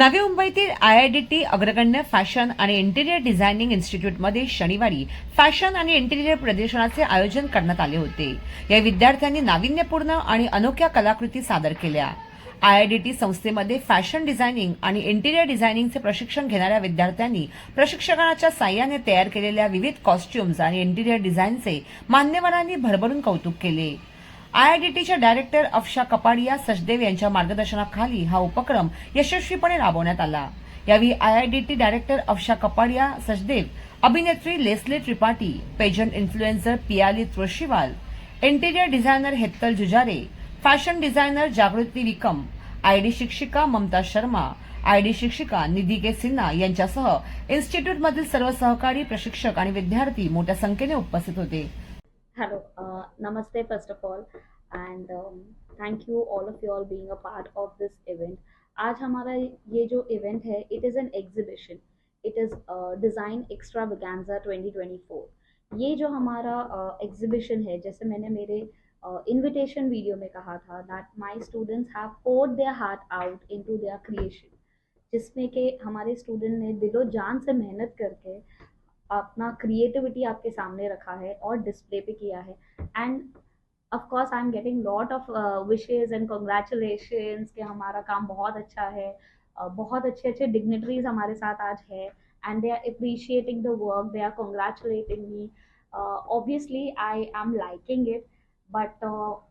नवी मुंबईतील I I D T अग्रगण्य fashion आणि इंटिरियर डिझायनिंग इन्स्टिट्यूटमध्ये शनिवारी फॅशन आणि इंटिरियर प्रदर्शनाचे आयोजन करण्यात आले होते. या विद्यार्थ्यांनी नाविन्यपूर्ण आणि अनोख्या कलाकृती सादर केल्या. आय आय डी टी संस्थेमध्ये फॅशन डिझायनिंग आणि इंटिरियर डिझायनिंगचे प्रशिक्षण घेणाऱ्या विद्यार्थ्यांनी प्रशिक्षकाच्या साह्याने तयार केलेल्या विविध कॉस्ट्युम्स आणि इंटिरियर डिझाईनचे मान्यवरांनी भरभरून कौतुक केले. आयआयडीटीच्या डायरेक्टर अफशा कपाडिया सचदेव यांच्या मार्गदर्शनाखाली हा उपक्रम यशस्वीपणे राबवण्यात आला. यावेळी आयआयडीटी डायरेक्टर अफशा कपाडिया सचदेव अभिनेत्री Leslie Tripathi pageant influencer Piyali Tulshiwal interior designer Hettal Jujare fashion designer Jagruti Vikam ID शिक्षिका ममता शर्मा आयडी शिक्षिका निधी के सिन्हा यांच्यासह इन्स्टिट्यूटमधील सर्व सहकारी प्रशिक्षक आणि विद्यार्थी मोठ्या संख्येने उपस्थित होते. Hello, uh, Namaste first of all, and um, thank you all of you all being a part of this event. आज हमारा ये जो event है, it is an exhibition. It is uh, Design Extravaganza 2024. ये जो हमारा एग्जीबिशन है जैसे मैंने मेरे इनविटेशन वीडियो में कहा था that my students have poured their heart out into their creation जिसमें कि हमारे स्टूडेंट ने दिलो जान से मेहनत करके अपना क्रिएटिविटी आपके सामने रखा है और डिस्प्ले पे किया है। And of course I am getting lot of wishes and congratulation कि हमारा काम बहुत अच्छा है। Uh, बहुत अच्छे अच्छे डिग्नेटरीज हमारे साथ आज है। And they are appreciating the work they are congratulating me obviously I am liking it but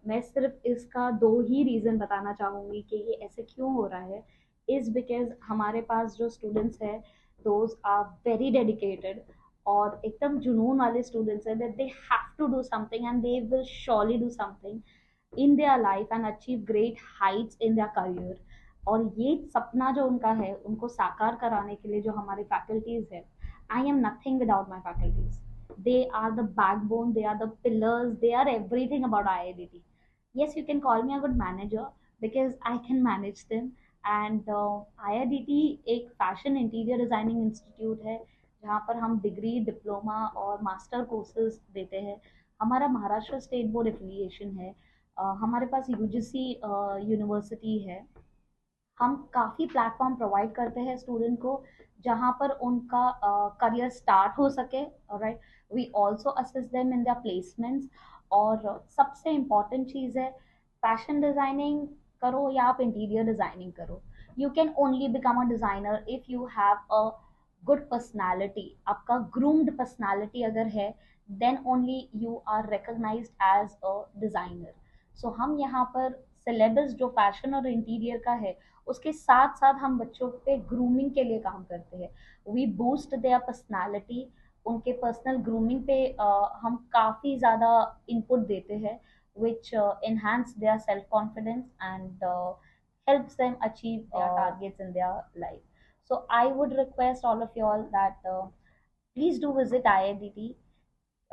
मैं सिर्फ़ इसका दो ही रीज़न बताना चाहूँगी कि ये ऐसे क्यों हो रहा है। इज़ बिकॉज़ हमारे पास जो स्टूडेंट्स हैं दोज आर वेरी डेडिकेटेड और एकदम जुनून वाले स्टूडेंट्स हैं that they have to do something and they will surely do something in their life and achieve great heights in their career और ये सपना जो उनका है उनको साकार कराने के लिए जो हमारी फैकल्टीज़ है I am nothing without my faculties they are the backbone they they are the backbone they are the pillars they are everything about iidt yes you can call me a good manager because i can manage them. And uh, IIDT एक fashion interior designing institute है जहाँ पर हम degree diploma और master courses देते हैं। हमारा Maharashtra state board affiliation है। uh, हमारे पास यूजीसी यूनिवर्सिटी है। हम काफ़ी प्लेटफॉर्म प्रोवाइड करते हैं स्टूडेंट को जहाँ पर उनका करियर स्टार्ट हो सके right we also assist them in their placements और सबसे इंपॉर्टेंट चीज़ है फ़ैशन डिज़ाइनिंग करो या आप इंटीरियर डिज़ाइनिंग करो। You can only become a designer if you have a good personality आपका ग्रूम्ड पर्सनैलिटी अगर है then only you are recognise as a designer so हम यहाँ पर सिलेबस जो फ़ैशन और इंटीरियर का है उसके साथ साथ हम बच्चों पे ग्रूमिंग के लिए काम करते हैं वी बूस्ट देयर पर्सनैलिटी उनके पर्सनल ग्रूमिंग पे uh, हम काफ़ी ज़्यादा इनपुट देते हैं which uh, enhance self confidence helps them achieve their targets in their life. So I would request all of you all that uh, please do visit IIDT,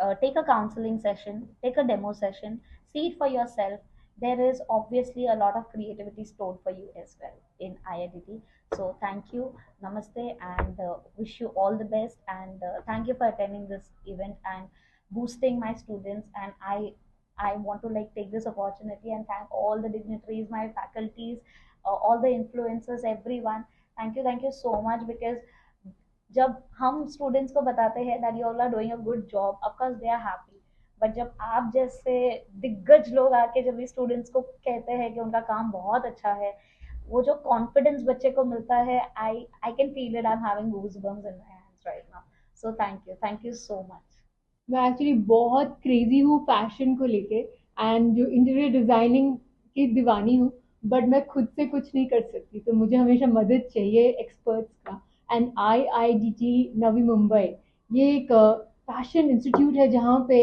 uh, take a counseling session, take a demo session, see it for yourself. There is obviously a lot of creativity stored for you as well in IIDT. So thank you, namaste, and uh, wish you all the best. And uh, thank you for attending this event and boosting my students. And I I want to like take this opportunity and thank all the dignitaries, my faculties, uh, all the influencers, everyone. Thank you, thank you so much because जब हम students को बताते हैं that you all are doing a good job of course they are happy but जब आप जैसे दिग्गज लोग आके जब स्टूडेंट्स को कहते हैं कि उनका काम बहुत अच्छा है वो जो कॉन्फिडेंस बच्चे को मिलता है I I can feel it I am having goose bumps in my hands right now so thank you thank you so much मैं एक्चुअली बहुत क्रेजी हूँ फ़ैशन को लेके एंड जो इंटीरियर डिज़ाइनिंग की दीवानी हूँ बट मैं खुद से कुछ नहीं कर सकती तो मुझे हमेशा मदद चाहिए एक्सपर्ट्स का। And I I D T Navi Mumbai, ये एक फ़ैशन इंस्टीट्यूट है जहाँ पे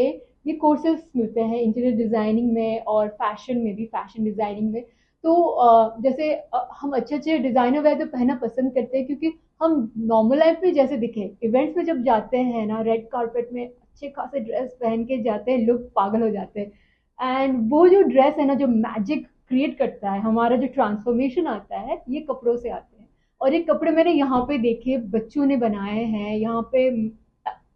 ये कोर्सेज मिलते हैं इंटीरियर डिज़ाइनिंग में और फ़ैशन में भी फ़ैशन डिज़ाइनिंग में। तो जैसे हम अच्छे अच्छे डिज़ाइनर वगैरह तो पहनना पसंद करते हैं क्योंकि हम नॉर्मल लाइफ में जैसे दिखे। इवेंट्स में जब जाते हैं ना रेड कारपेट में अच्छे खासे ड्रेस पहन के जाते हैं, लोग पागल हो जाते हैं। एंड वो जो ड्रेस है ना, जो मैजिक क्रिएट करता है, हमारा जो ट्रांसफॉर्मेशन आता है, ये कपड़ों से आते हैं। और ये कपड़े मैंने यहाँ पे देखे, बच्चों ने बनाए हैं, यहाँ पे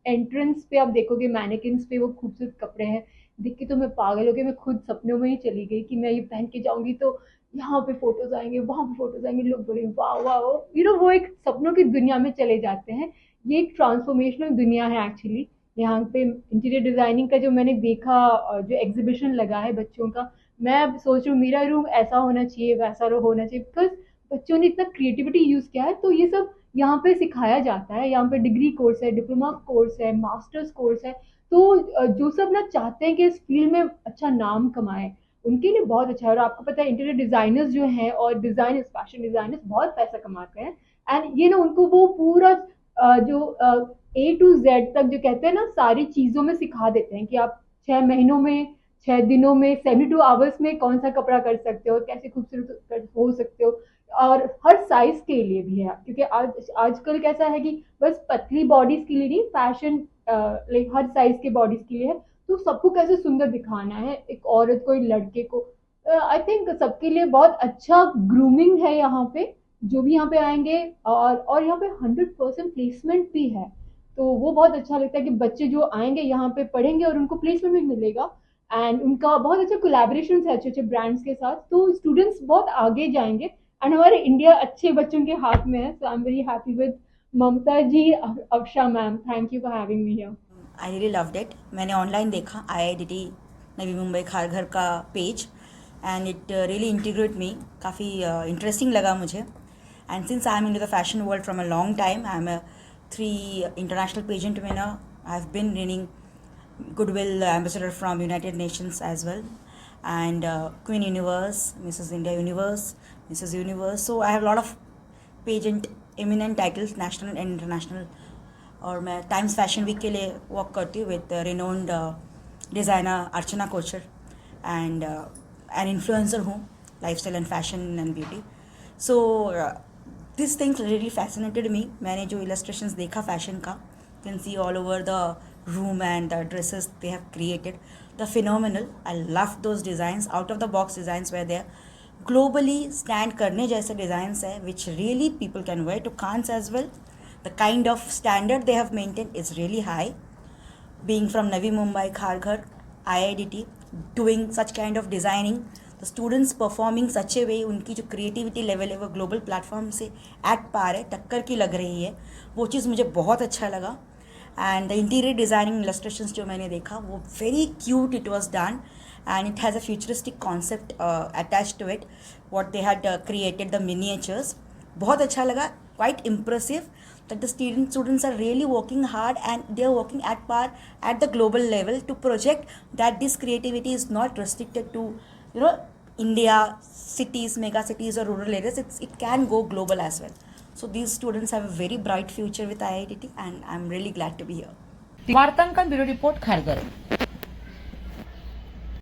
एंट्रेंस पे आप देखोगे मैनेकिन्स पे वो खूबसूरत कपड़े हैं। देख के तो मैं पागल हो गई, मैं खुद सपनों में ही चली गई कि मैं ये पहन के जाऊँगी तो यहाँ पे फ़ोटोज़ आएँगे, वहाँ पे फ़ोटोज़ आएँगे, लोग बोले वाह वाह यू नो वो एक सपनों की दुनिया में चले जाते हैं। ये एक ट्रांसफॉर्मेशनल दुनिया है एक्चुअली यहाँ पे इंटीरियर डिज़ाइनिंग का जो मैंने देखा जो एग्जीबिशन लगा है बच्चों का मैं अब सोच रही हूँ मेरा रूम ऐसा होना चाहिए, वैसा होना चाहिए बिकॉज़ बच्चों ने इतना क्रिएटिविटी यूज़ किया है तो ये सब यहाँ पे सिखाया जाता है। यहाँ पे डिग्री कोर्स है डिप्लोमा कोर्स है मास्टर्स कोर्स है तो जो सब ना चाहते हैं कि इस फ़ील्ड में अच्छा नाम कमाएँ, उनके लिए बहुत अच्छा है। और आपको पता है इंटीरियर डिजाइनर्स जो हैं और डिजाइनर्स फ़ैशन डिजाइनर्स बहुत पैसा कमाते हैं। एंड ये ना उनको वो पूरा जो ए टू जेड तक जो कहते हैं ना, सारी चीज़ों में सिखा देते हैं कि आप छः महीनों में छः दिनों में सेवेंटी टू आवर्स में कौन सा कपड़ा कर सकते हो, कैसे खूबसूरत हो सकते हो, और हर साइज़ के लिए भी है। क्योंकि आज, आजकल कैसा है कि बस पतली बॉडीज के लिए नहीं फ़ैशन लाइक हर साइज़ के बॉडीज के लिए है। तो सबको कैसे सुंदर दिखाना है? एक औरत को, एक लड़के को। आई थिंक सबके लिए बहुत अच्छा ग्रूमिंग है यहाँ पे, जो भी यहाँ पे आएँगे, और और यहाँ पे हंड्रेड परसेंट प्लेसमेंट भी है। तो वो बहुत अच्छा लगता है कि बच्चे जो आएँगे यहाँ पे पढ़ेंगे और उनको प्लेसमेंट भी मिलेगा। एंड उनका बहुत अच्छा कोलैबोरेशन है अच्छे अच्छे ब्रांड्स के साथ। तो स्टूडेंट्स बहुत आगे जाएँगे। एंड हमारे इंडिया अच्छे बच्चों के हाथ में है। So I am very happy with Mamata ji, Afsha ma'am thank you for having me here I really loved it मैंने ऑनलाइन देखा I I D T Navi Mumbai Kharghar का page and it really integrate me काफ़ी interesting लगा मुझे। And since I am in the fashion world from a long time I am three international pageant winner I have been winning goodwill ambassador from united nations as well and uh, queen universe mrs india universe mrs universe so i have a lot of pageant eminent titles national and international और मैं times fashion week के लिए work करती हूँ with renowned designer Archana Kochhar and an influencer हूँ life style and fashion and beauty so this things really fascinated me मैंने जो illustrations देखा फ़ैशन का can see all over the room and the dresses they have created the phenomenal i love those designs out of the box designs where they're globally stand करने जैसे designs है which really people can wear to cons as well the kind of standard they have maintained is really high being from Navi Mumbai Kharghar IIDT doing such kind of designing the students performing such a way उनकी जो creativity level है वो global platform से at par है टक्कर की लग रही है वो चीज़ मुझे बहुत अच्छा लगा and the interior designing illustrations जो मैंने देखा वो very cute it was done and it has a futuristic concept attach to it what they had created the miniatures बहुत अच्छा लगा quite impressive that the student, students are really working hard and they are working at par at the global level to project that this creativity is not restricted to you know india cities mega cities or rural areas it's, it can go global as well so these students have a very bright future with iitt and i'm really glad to be here वार्तांकन bureau report Kharghar